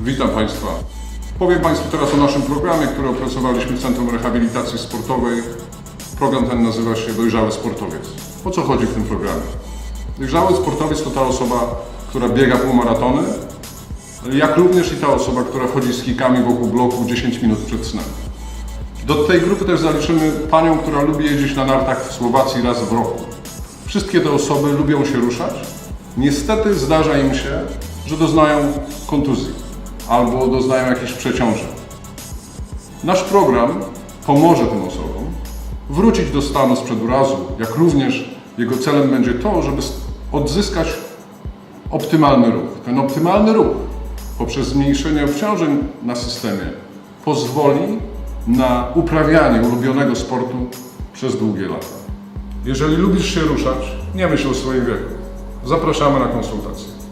Witam Państwa. Powiem Państwu teraz o naszym programie, który opracowaliśmy w Centrum Rehabilitacji Sportowej. Program ten nazywa się Dojrzały Sportowiec. O co chodzi w tym programie? Dojrzały sportowiec to ta osoba, która biega półmaratony, jak również i ta osoba, która chodzi z kikami wokół bloku 10 minut przed snem. Do tej grupy też zaliczymy panią, która lubi jeździć na nartach w Słowacji raz w roku. Wszystkie te osoby lubią się ruszać. Niestety zdarza im się, że doznają kontuzji albo doznają jakichś przeciążeń. Nasz program pomoże tym osobom wrócić do stanu sprzed urazu, jak również jego celem będzie to, żeby odzyskać optymalny ruch. Ten optymalny ruch poprzez zmniejszenie obciążeń na systemie pozwoli na uprawianie ulubionego sportu przez długie lata. Jeżeli lubisz się ruszać, nie myśl o swoim wieku. Zapraszamy na konsultację.